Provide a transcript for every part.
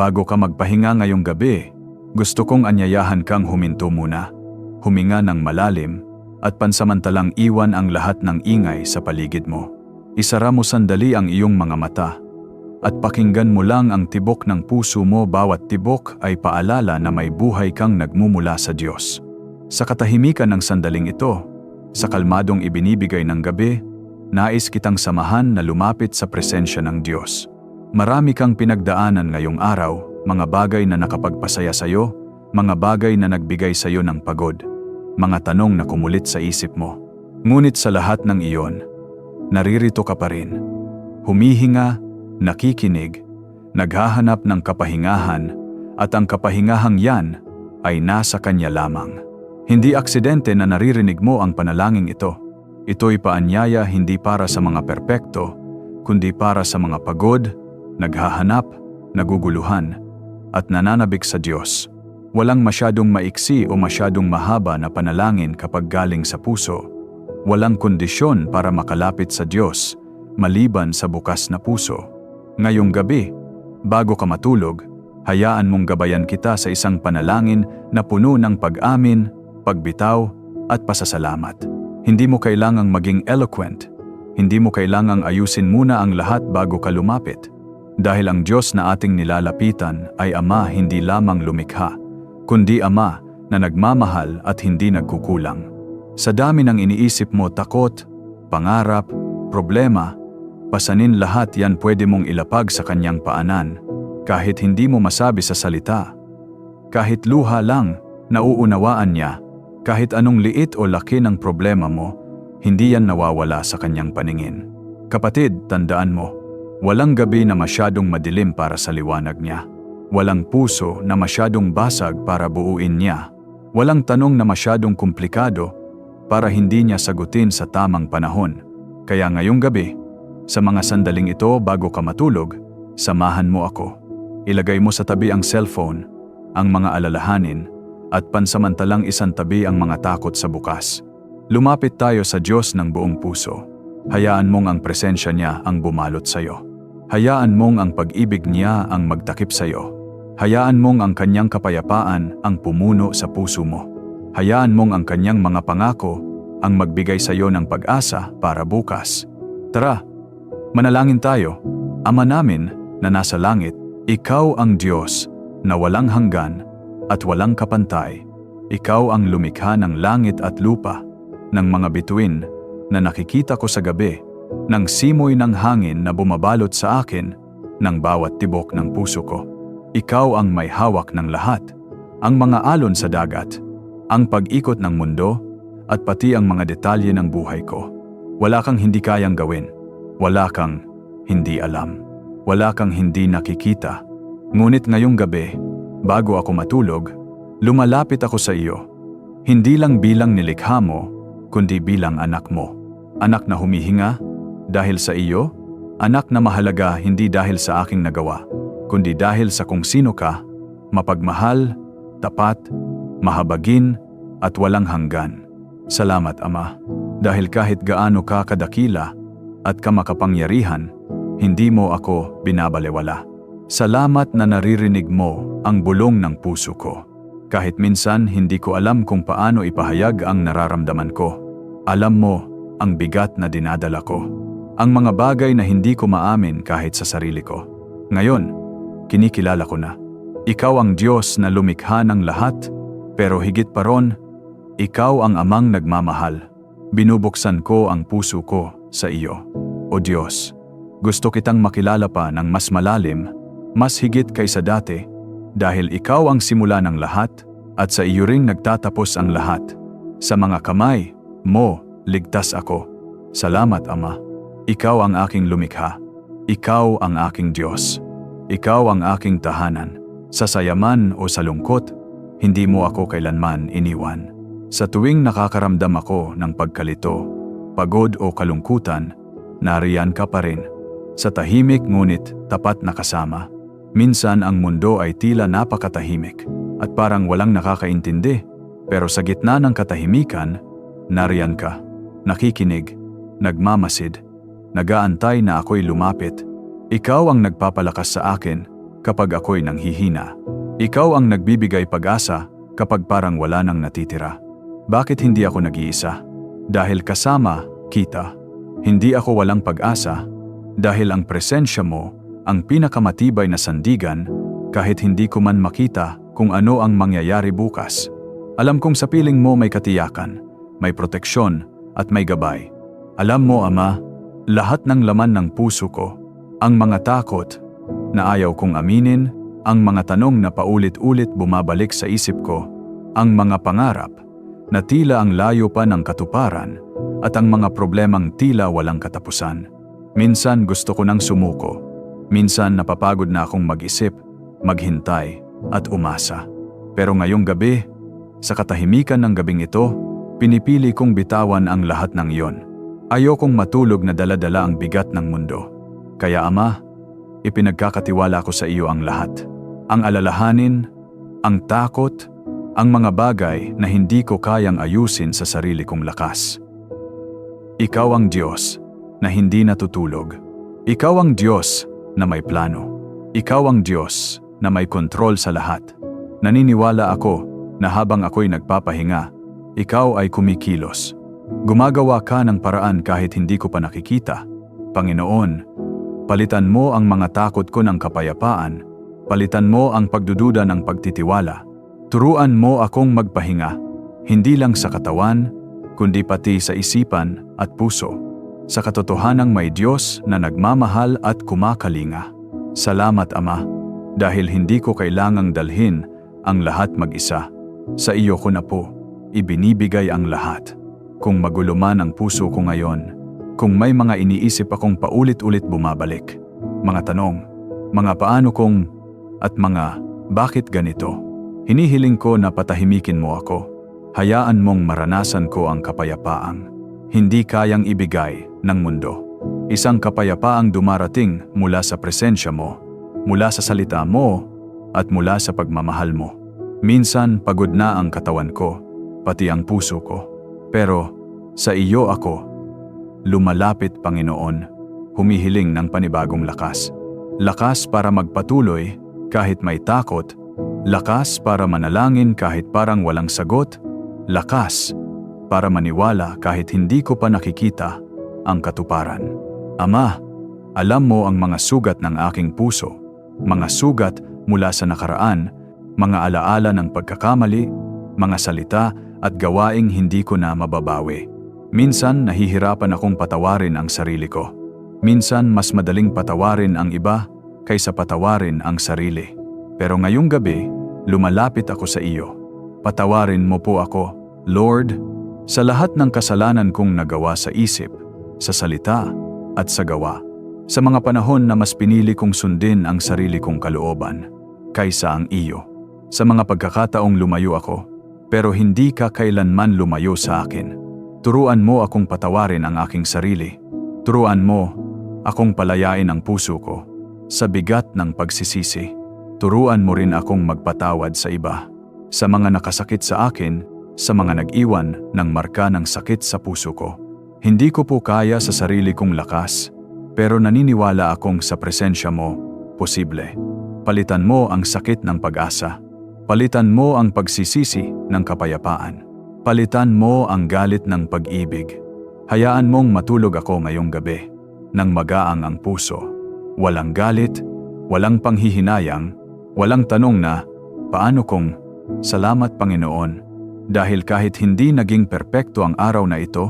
Bago ka magpahinga ngayong gabi, gusto kong anyayahan kang huminto muna, huminga ng malalim, at pansamantalang iwan ang lahat ng ingay sa paligid mo. Isara mo sandali ang iyong mga mata, at pakinggan mo lang ang tibok ng puso mo bawat tibok ay paalala na may buhay kang nagmumula sa Diyos. Sa katahimikan ng sandaling ito, sa kalmadong ibinibigay ng gabi, nais kitang samahan na lumapit sa presensya ng Diyos. Marami kang pinagdaanan ngayong araw, mga bagay na nakapagpasaya sa iyo, mga bagay na nagbigay sa iyo ng pagod, mga tanong na kumulit sa isip mo. Ngunit sa lahat ng iyon, naririto ka pa rin. Humihinga, nakikinig, naghahanap ng kapahingahan, at ang kapahingahang yan ay nasa Kanya lamang. Hindi aksidente na naririnig mo ang panalangin ito. Ito'y paanyaya hindi para sa mga perpekto, kundi para sa mga pagod, naghahanap, naguguluhan, at nananabik sa Diyos. Walang masyadong maiksi o masyadong mahaba na panalangin kapag galing sa puso. Walang kondisyon para makalapit sa Diyos, maliban sa bukas na puso. Ngayong gabi, bago ka matulog, hayaan mong gabayan kita sa isang panalangin na puno ng pag-amin, pagbitaw, at pasasalamat. Hindi mo kailangang maging eloquent. Hindi mo kailangang ayusin muna ang lahat bago ka lumapit. Dahil ang Diyos na ating nilalapitan ay Ama hindi lamang lumikha, kundi Ama na nagmamahal at hindi nagkukulang. Sa dami ng iniisip mo takot, pangarap, problema, pasanin lahat yan pwede mong ilapag sa kanyang paanan, kahit hindi mo masabi sa salita. Kahit luha lang, nauunawaan niya, kahit anong liit o laki ng problema mo, hindi yan nawawala sa kanyang paningin. Kapatid, tandaan mo, Walang gabi na masyadong madilim para sa liwanag niya. Walang puso na masyadong basag para buuin niya. Walang tanong na masyadong komplikado para hindi niya sagutin sa tamang panahon. Kaya ngayong gabi, sa mga sandaling ito bago ka matulog, samahan mo ako. Ilagay mo sa tabi ang cellphone, ang mga alalahanin, at pansamantalang isang tabi ang mga takot sa bukas. Lumapit tayo sa Diyos ng buong puso. Hayaan mong ang presensya niya ang bumalot sa iyo. Hayaan mong ang pag-ibig niya ang magtakip sa iyo. Hayaan mong ang kanyang kapayapaan ang pumuno sa puso mo. Hayaan mong ang kanyang mga pangako ang magbigay sa iyo ng pag-asa para bukas. Tara, manalangin tayo. Ama namin na nasa langit, ikaw ang Diyos na walang hanggan at walang kapantay. Ikaw ang lumikha ng langit at lupa, ng mga bituin na nakikita ko sa gabi ng simoy ng hangin na bumabalot sa akin ng bawat tibok ng puso ko. Ikaw ang may hawak ng lahat, ang mga alon sa dagat, ang pag-ikot ng mundo, at pati ang mga detalye ng buhay ko. Wala kang hindi kayang gawin. Wala kang hindi alam. Wala kang hindi nakikita. Ngunit ngayong gabi, bago ako matulog, lumalapit ako sa iyo. Hindi lang bilang nilikha mo, kundi bilang anak mo. Anak na humihinga, dahil sa iyo, anak na mahalaga hindi dahil sa aking nagawa, kundi dahil sa kung sino ka, mapagmahal, tapat, mahabagin, at walang hanggan. Salamat Ama, dahil kahit gaano ka kadakila at kamakapangyarihan, hindi mo ako binabalewala. Salamat na naririnig mo ang bulong ng puso ko. Kahit minsan hindi ko alam kung paano ipahayag ang nararamdaman ko. Alam mo ang bigat na dinadala ko. Ang mga bagay na hindi ko maamin kahit sa sarili ko. Ngayon, kinikilala ko na. Ikaw ang Diyos na lumikha ng lahat, pero higit pa ron, ikaw ang amang nagmamahal. Binubuksan ko ang puso ko sa iyo. O Diyos, gusto kitang makilala pa ng mas malalim, mas higit kaysa dati, dahil ikaw ang simula ng lahat at sa iyo ring nagtatapos ang lahat. Sa mga kamay mo, ligtas ako. Salamat, Ama. Ikaw ang aking lumikha. Ikaw ang aking Diyos. Ikaw ang aking tahanan. Sa sayaman o sa lungkot, hindi mo ako kailanman iniwan. Sa tuwing nakakaramdam ako ng pagkalito, pagod o kalungkutan, nariyan ka pa rin. Sa tahimik ngunit tapat na kasama. Minsan ang mundo ay tila napakatahimik at parang walang nakakaintindi. Pero sa gitna ng katahimikan, nariyan ka, nakikinig, nagmamasid, Nagaantay na ako'y lumapit. Ikaw ang nagpapalakas sa akin, kapag ako'y nanghihina. Ikaw ang nagbibigay pag-asa kapag parang wala nang natitira. Bakit hindi ako nag-iisa? Dahil kasama, kita. Hindi ako walang pag-asa dahil ang presensya mo ang pinakamatibay na sandigan kahit hindi ko man makita kung ano ang mangyayari bukas. Alam kong sa piling mo may katiyakan, may proteksyon at may gabay. Alam mo, Ama, lahat ng laman ng puso ko, ang mga takot na ayaw kong aminin, ang mga tanong na paulit-ulit bumabalik sa isip ko, ang mga pangarap na tila ang layo pa ng katuparan at ang mga problemang tila walang katapusan. Minsan gusto ko nang sumuko. Minsan napapagod na akong mag-isip, maghintay at umasa. Pero ngayong gabi, sa katahimikan ng gabing ito, pinipili kong bitawan ang lahat ng iyon. Ayokong matulog na daladala ang bigat ng mundo. Kaya Ama, ipinagkakatiwala ko sa iyo ang lahat. Ang alalahanin, ang takot, ang mga bagay na hindi ko kayang ayusin sa sarili kong lakas. Ikaw ang Diyos na hindi natutulog. Ikaw ang Diyos na may plano. Ikaw ang Diyos na may kontrol sa lahat. Naniniwala ako na habang ako'y nagpapahinga, ikaw ay kumikilos. Gumagawa ka ng paraan kahit hindi ko pa nakikita. Panginoon, palitan mo ang mga takot ko ng kapayapaan, palitan mo ang pagdududa ng pagtitiwala. Turuan mo akong magpahinga, hindi lang sa katawan, kundi pati sa isipan at puso. Sa katotohanang may Diyos na nagmamahal at kumakalinga. Salamat Ama, dahil hindi ko kailangang dalhin ang lahat mag-isa. Sa iyo ko na po, ibinibigay ang lahat. Kung magulo man ang puso ko ngayon, kung may mga iniisip akong paulit-ulit bumabalik, mga tanong, mga paano kong, at mga bakit ganito, hinihiling ko na patahimikin mo ako. Hayaan mong maranasan ko ang kapayapaang hindi kayang ibigay ng mundo. Isang kapayapaang dumarating mula sa presensya mo, mula sa salita mo, at mula sa pagmamahal mo. Minsan pagod na ang katawan ko, pati ang puso ko. Pero sa iyo ako, lumalapit Panginoon, humihiling ng panibagong lakas. Lakas para magpatuloy kahit may takot, lakas para manalangin kahit parang walang sagot, lakas para maniwala kahit hindi ko pa nakikita ang katuparan. Ama, alam mo ang mga sugat ng aking puso, mga sugat mula sa nakaraan, mga alaala ng pagkakamali, mga salita at gawaing hindi ko na mababawi. Minsan nahihirapan akong patawarin ang sarili ko. Minsan mas madaling patawarin ang iba kaysa patawarin ang sarili. Pero ngayong gabi, lumalapit ako sa iyo. Patawarin mo po ako, Lord, sa lahat ng kasalanan kong nagawa sa isip, sa salita, at sa gawa. Sa mga panahon na mas pinili kong sundin ang sarili kong kalooban, kaysa ang iyo. Sa mga pagkakataong lumayo ako, pero hindi ka kailanman lumayo sa akin. Turuan mo akong patawarin ang aking sarili. Turuan mo akong palayain ang puso ko sa bigat ng pagsisisi. Turuan mo rin akong magpatawad sa iba, sa mga nakasakit sa akin sa mga nag-iwan ng marka ng sakit sa puso ko. Hindi ko po kaya sa sarili kong lakas, pero naniniwala akong sa presensya mo, posible. Palitan mo ang sakit ng pag-asa. Palitan mo ang pagsisisi ng kapayapaan. Palitan mo ang galit ng pag-ibig. Hayaan mong matulog ako ngayong gabi, nang magaang ang puso. Walang galit, walang panghihinayang, walang tanong na, paano kung, salamat Panginoon, dahil kahit hindi naging perpekto ang araw na ito,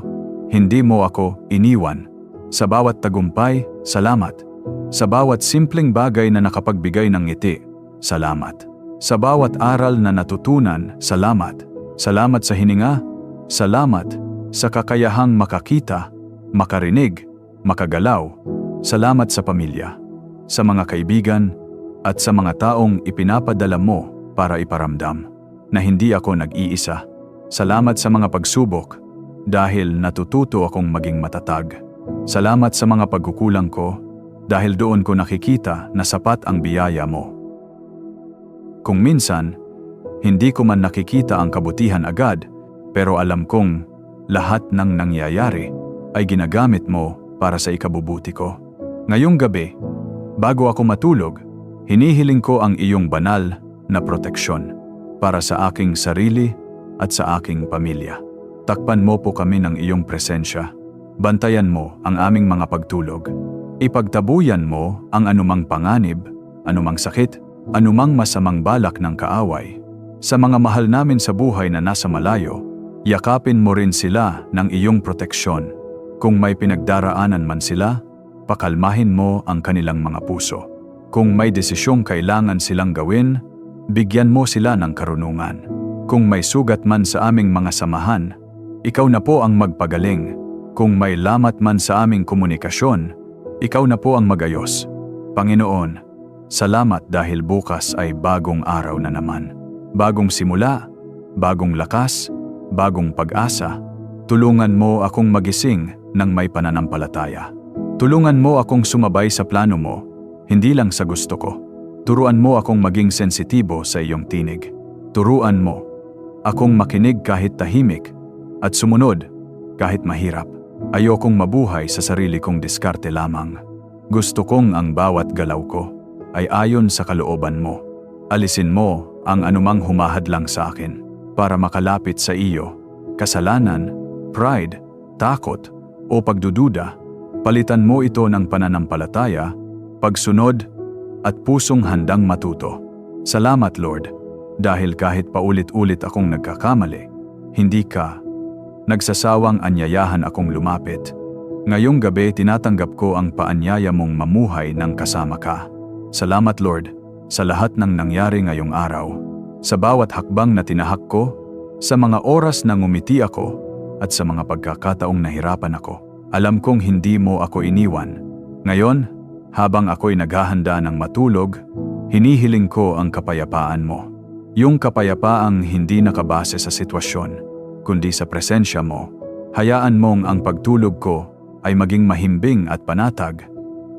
hindi mo ako iniwan. Sa bawat tagumpay, salamat. Sa bawat simpleng bagay na nakapagbigay ng ngiti, salamat. Sa bawat aral na natutunan, salamat. Salamat sa hininga, salamat. Sa kakayahang makakita, makarinig, makagalaw, salamat sa pamilya, sa mga kaibigan, at sa mga taong ipinapadala mo para iparamdam na hindi ako nag-iisa. Salamat sa mga pagsubok dahil natututo akong maging matatag. Salamat sa mga pagkukulang ko dahil doon ko nakikita na sapat ang biyaya mo. Kung minsan, hindi ko man nakikita ang kabutihan agad, pero alam kong lahat ng nangyayari ay ginagamit mo para sa ikabubuti ko. Ngayong gabi, bago ako matulog, Hinihiling ko ang iyong banal na proteksyon para sa aking sarili at sa aking pamilya. Takpan mo po kami ng iyong presensya. Bantayan mo ang aming mga pagtulog. Ipagtabuyan mo ang anumang panganib, anumang sakit, anumang masamang balak ng kaaway. Sa mga mahal namin sa buhay na nasa malayo, yakapin mo rin sila ng iyong proteksyon. Kung may pinagdaraanan man sila, pakalmahin mo ang kanilang mga puso. Kung may desisyong kailangan silang gawin, bigyan mo sila ng karunungan. Kung may sugat man sa aming mga samahan, ikaw na po ang magpagaling. Kung may lamat man sa aming komunikasyon, ikaw na po ang magayos. Panginoon, salamat dahil bukas ay bagong araw na naman. Bagong simula, bagong lakas, bagong pag-asa. Tulungan mo akong magising ng may pananampalataya. Tulungan mo akong sumabay sa plano mo, hindi lang sa gusto ko. Turuan mo akong maging sensitibo sa iyong tinig. Turuan mo akong makinig kahit tahimik at sumunod kahit mahirap. Ayokong mabuhay sa sarili kong diskarte lamang. Gusto kong ang bawat galaw ko ay ayon sa kalooban mo. Alisin mo ang anumang humahadlang sa akin para makalapit sa iyo. Kasalanan, pride, takot o pagdududa, palitan mo ito ng pananampalataya, pagsunod at pusong handang matuto. Salamat Lord, dahil kahit paulit-ulit akong nagkakamali, hindi ka nagsasawang anyayahan akong lumapit. Ngayong gabi tinatanggap ko ang paanyaya mong mamuhay ng kasama ka. Salamat Lord sa lahat ng nangyari ngayong araw. Sa bawat hakbang na tinahak ko, sa mga oras na ngumiti ako, at sa mga pagkakataong nahirapan ako. Alam kong hindi mo ako iniwan. Ngayon, habang ako'y naghahanda ng matulog, hinihiling ko ang kapayapaan mo. Yung kapayapaang hindi nakabase sa sitwasyon, kundi sa presensya mo, hayaan mong ang pagtulog ko ay maging mahimbing at panatag.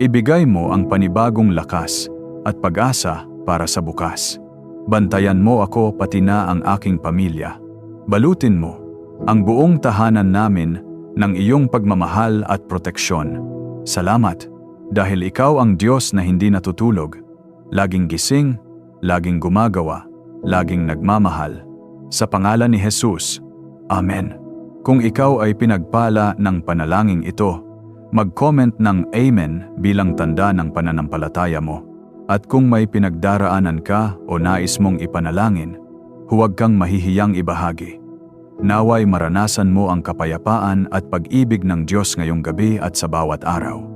Ibigay mo ang panibagong lakas at pag-asa para sa bukas. Bantayan mo ako pati na ang aking pamilya. Balutin mo ang buong tahanan namin ng iyong pagmamahal at proteksyon. Salamat dahil ikaw ang Diyos na hindi natutulog, laging gising, laging gumagawa, laging nagmamahal. Sa pangalan ni Jesus, Amen. Kung ikaw ay pinagpala ng panalangin ito, mag-comment ng Amen bilang tanda ng pananampalataya mo. At kung may pinagdaraanan ka o nais mong ipanalangin, huwag kang mahihiyang ibahagi. Naway maranasan mo ang kapayapaan at pag-ibig ng Diyos ngayong gabi at sa bawat araw.